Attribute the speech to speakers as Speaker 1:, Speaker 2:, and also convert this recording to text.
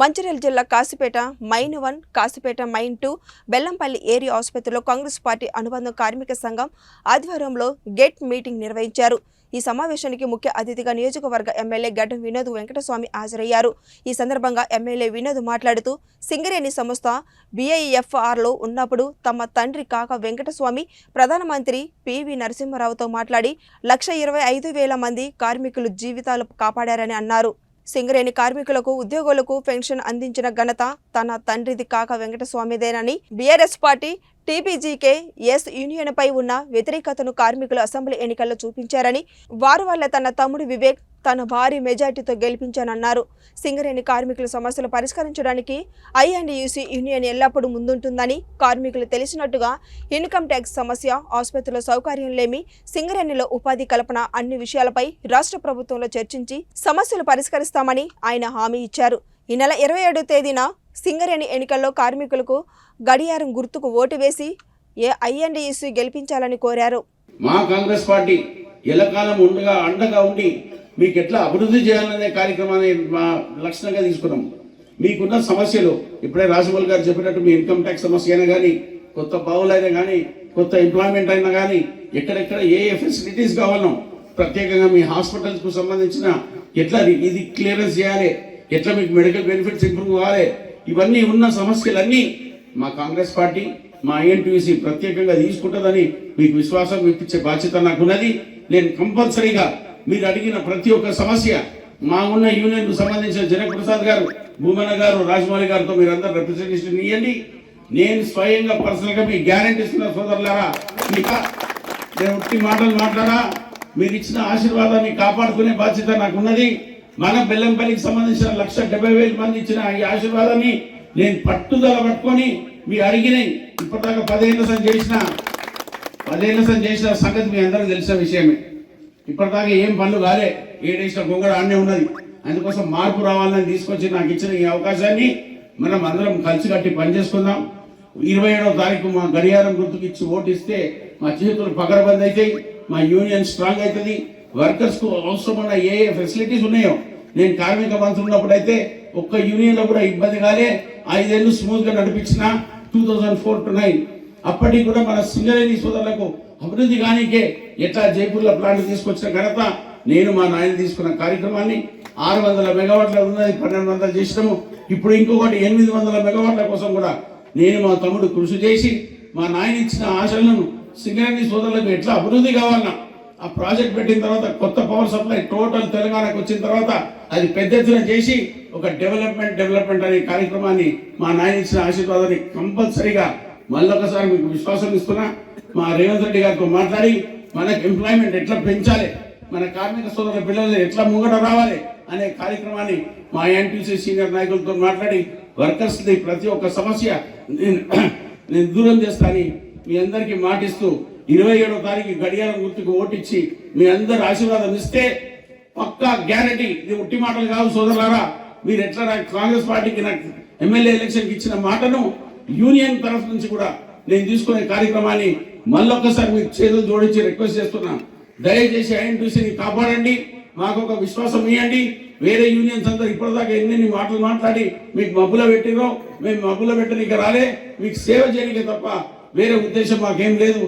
Speaker 1: మంచిర్యాల జిల్లా Kasipet mine one Kasipet mine two Bellampally area ఆసుపత్రిలో Congress party అనుబంధ కార్మిక సంఘం ఆధ్వర్యంలో గెట్ మీటింగ్ నిర్వహించారు. ఈ సమావేశానికి ముఖ్య అతిథిగా నియోజకవర్గ ఎమ్మెల్యే గడ్డం వినోద్ వెంకటస్వామి హాజరయ్యారు. ఈ సందర్భంగా ఎమ్మెల్యే వినోద్ మాట్లాడుతూ సింగరేణి సంస్థ బీఐఎఫ్ఆర్లో ఉన్నప్పుడు తమ తండ్రి కాక వెంకటస్వామి ప్రధానమంత్రి పివి నరసింహారావుతో మాట్లాడి లక్ష ఇరవై ఐదు వేల మంది కార్మికులు జీవితాలు కాపాడారని అన్నారు. సింగరేణి కార్మికులకు ఉద్యోగులకు పెన్షన్ అందించిన ఘనత తన తండ్రిది Kaka వెంకటస్వామిదేనని BRS party T P G K S యూనియన్పై ఉన్న వ్యతిరేకతను కార్మికులు అసెంబ్లీ ఎన్నికల్లో చూపించారని వారి వల్ల తన తమ్ముడు వివేక్ తన భారీ మెజార్టీతో గెలిపించానన్నారు. సింగరేణి కార్మికుల సమస్యలు పరిష్కరించడానికి ఐ అండ్ యూసీ యూనియన్ ఎల్లప్పుడూ ముందుంటుందని కార్మికులు తెలిసినట్టుగా ఇన్కమ్ ట్యాక్స్ సమస్య ఆసుపత్రిలో సౌకర్యం లేమి సింగరేణిలో ఉపాధి కల్పన అన్ని విషయాలపై రాష్ట్ర ప్రభుత్వంలో చర్చించి సమస్యలు పరిష్కరిస్తామని ఆయన హామీ ఇచ్చారు. ఈ నెల ఇరవై ఏడో తేదీన సింగరేణి ఎన్నికల్లో కార్మికులకు గడియారం గుర్తుకు ఓటు వేసి ఏ ఐఎన్డీయూసీ గెలిపించాలని కోరారు.
Speaker 2: మా కాంగ్రెస్ పార్టీ ఎల్లకాలం ఉండగా అండగా ఉండి మీకు ఎట్లా అభివృద్ధి చేయాలనే కార్యక్రమాన్ని మా లక్ష్యంగా తీసుకున్నాం. మీకున్న సమస్యలు ఇప్పుడే రాజమౌళి గారు చెప్పినట్టు మీ ఇన్కమ్ ట్యాక్స్ సమస్య అయినా కానీ కొత్త బావులైనా కానీ కొత్త ఎంప్లాయ్మెంట్ అయినా కానీ ఎక్కడెక్కడ ఏ ఏ ఫెసిలిటీస్ కావాలో ప్రత్యేకంగా మీ హాస్పిటల్స్కు సంబంధించిన ఎట్లా ఇది క్లియరెన్స్ చేయాలి ఎట్లా మీకు మెడికల్ బెనిఫిట్స్ ఇంప్రూవ్ కావాలి? ఇవన్నీ ఉన్న సమస్యలన్నీ మా కాంగ్రెస్ పార్టీ మా ఐఎన్టీసీ ప్రత్యేకంగా తీసుకుంటుందని మీకు విశ్వాసం ఇప్పించే బాధ్యత నాకున్నది. నేను కంపల్సరీగా మీరు అడిగిన ప్రతి ఒక్క సమస్య మా ఉన్న యూనియన్కు సంబంధించిన జనప్రసాద్ గారు భూమన గారు రాజమౌళి గారితో మీరు అందరు రిప్రజెంటేషన్ ఇవ్వండి నేను స్వయంగా పర్సనల్గా మీకు గ్యారంటీ ఇస్తున్న సోదరులారా మీకు నేను ఉట్టి మాటలు మాట్లాడా మీరు ఇచ్చిన ఆశీర్వాదాన్ని కాపాడుకునే బాధ్యత నాకున్నది. మన బెల్లంపల్లికి సంబంధించిన లక్ష డెబ్బై వేల మంది ఇచ్చిన ఈ ఆశీర్వాదాన్ని నేను పట్టుదల పట్టుకొని మీ అడిగిన ఇప్పటిదాకా పదిహేను సంది చేసిన పదిహేను సంది చేసిన సంగతి మీ అందరికీ తెలిసిన విషయమే. ఇప్పటిదాకా ఏం పనులు కాలే ఏడేసిన గొంగడ ఆడనే ఉన్నది. అందుకోసం మార్పు రావాలని తీసుకొచ్చి నాకు ఇచ్చిన ఈ అవకాశాన్ని మనం అందరం కలిసి కట్టి పనిచేసుకుందాం. ఇరవై ఏడవ తారీఖు మా గడియారం గుర్తుకు ఇచ్చి ఓటు ఇస్తే మా చేతులు పగరబంద్ అవుతాయి మా యూనియన్ స్ట్రాంగ్ అవుతుంది. వర్కర్స్కు అవసరమైన ఏ ఏ ఫెసిలిటీస్ ఉన్నాయో నేను కార్మిక మంత్రి ఉన్నప్పుడు అయితే ఒక్క యూనియన్లో కూడా ఇబ్బంది కాలే. ఐదేళ్ళు స్మూత్గా నడిపించిన two thousand four to nine. అప్పటికి కూడా మన సింగరేణి సోదరులకు అభివృద్ధి కానికే ఎట్లా జైపూర్లో ప్లాంట్ తీసుకొచ్చిన ఘనత నేను మా నాయన తీసుకున్న కార్యక్రమాన్ని ఆరు వందల మెగావాట్ల ఉన్నది పన్నెండు వందలు చేసినాము. ఇప్పుడు ఇంకొకటి ఎనిమిది వందల మెగావాట్ల కోసం కూడా నేను మా తమ్ముడు కృషి చేసి మా నాయన ఇచ్చిన ఆశలను సింగరేణి సోదరులకు ఎట్లా అభివృద్ధి కావాలన్నా ఆ ప్రాజెక్ట్ పెట్టిన తర్వాత కొత్త పవర్ సప్లై టోటల్ తెలంగాణకు వచ్చిన తర్వాత అది పెద్ద ఎత్తున చేసి ఒక డెవలప్మెంట్ డెవలప్మెంట్ అనే కార్యక్రమాన్ని మా నాయన ఇచ్చిన ఆశీర్వాదాన్ని కంపల్సరీగా మళ్ళొకసారి మీకు విశ్వాసం ఇస్తున్నా. మా రేవంత్ రెడ్డి గారితో మాట్లాడి మనకు ఎంప్లాయ్మెంట్ ఎట్లా పెంచాలి మన కార్మిక సోదరుల పిల్లలు ఎట్లా ముంగట రావాలి అనే కార్యక్రమాన్ని మా ఎన్టీసీ సీనియర్ నాయకులతో మాట్లాడి వర్కర్స్ ప్రతి ఒక్క సమస్య నేను నేను దూరం చేస్తానని మీ అందరికీ మాటిస్తూ ఇరవై ఏడో తారీఖు గడియారం గుర్తుకు ఓటిచ్చి మీ అందరు ఆశీర్వాదం ఇస్తే పక్కా గ్యారంటీ. ఇది ఉట్టి మాటలు కావు సోదరులారా. మీరు ఎట్లా నాకు కాంగ్రెస్ పార్టీకి నాకు ఎమ్మెల్యే ఎలక్షన్కి ఇచ్చిన మాటను యూనియన్ తరఫు నుంచి కూడా నేను తీసుకునే కార్యక్రమాన్ని మళ్ళొక్కసారి మీకు చేతులు జోడించి రిక్వెస్ట్ చేస్తున్నాను దయచేసి ఐఎన్టీసీని కాపాడండి. మాకు ఒక విశ్వాసం ఇవ్వండి వేరే యూనియన్స్ అందరూ ఇప్పటిదాకా ఎన్ని మాటలు మాట్లాడి మీకు మబ్బులో పెట్టినో మేము మబ్బులో పెట్టడానికి రాలే. మీకు సేవ చేయడానికి తప్ప వేరే ఉద్దేశం మాకేం లేదు.